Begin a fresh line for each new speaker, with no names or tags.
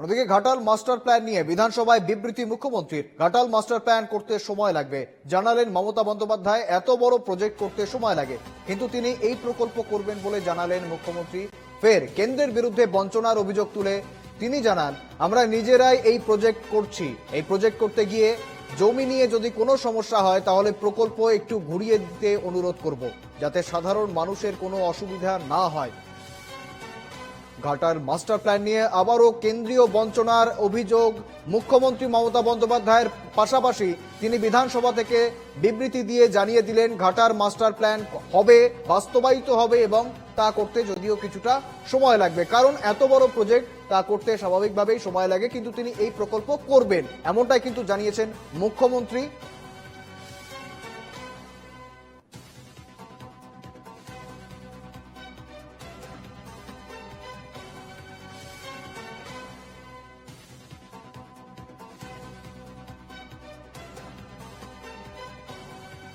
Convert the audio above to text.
অন্যদিকে Ghatal master plan নিয়ে বিধানসভায় বিবৃতি মুখ্যমন্ত্রীর। ঘাটাল মাস্টার প্ল্যান করতে সময় লাগবে। জানালেন মমতা বন্দ্যোপাধ্যায়, এত বড় প্রজেক্ট করতে সময় লাগে। কিন্তু তিনি এই প্রকল্প করবেন বলে জানালেন মুখ্যমন্ত্রী। ফের কেন্দ্রের বিরুদ্ধে বঞ্চনার অভিযোগ তুলে তিনি জানান, আমরা নিজেরাই এই প্রজেক্ট করছি। এই প্রজেক্ট করতে গিয়ে জমি নিয়ে যদি কোনো সমস্যা হয়, তাহলে প্রকল্প একটু ঘুরিয়ে দিতে অনুরোধ করব, যাতে সাধারণ মানুষের কোনো অসুবিধা না হয়। ঘাটার মাস্টার প্ল্যান নিয়ে আবারও কেন্দ্রীয় বঞ্চনার অভিযোগ মুখ্যমন্ত্রী মমতা বন্দ্যোপাধ্যায়ের পাশাপাশি তিনি বিধানসভা থেকে বিবৃতি দিয়ে জানিয়ে দিলেন, ঘাটার মাস্টার প্ল্যান হবে, বাস্তবায়িত হবে এবং তা করতে যদিও কিছুটা সময় লাগবে। কারণ এত বড় প্রজেক্ট তা করতে স্বাভাবিকভাবেই সময় লাগে, কিন্তু তিনি এই প্রকল্প করবেন। এমনটাই কিন্তু জানিয়েছেন মুখ্যমন্ত্রী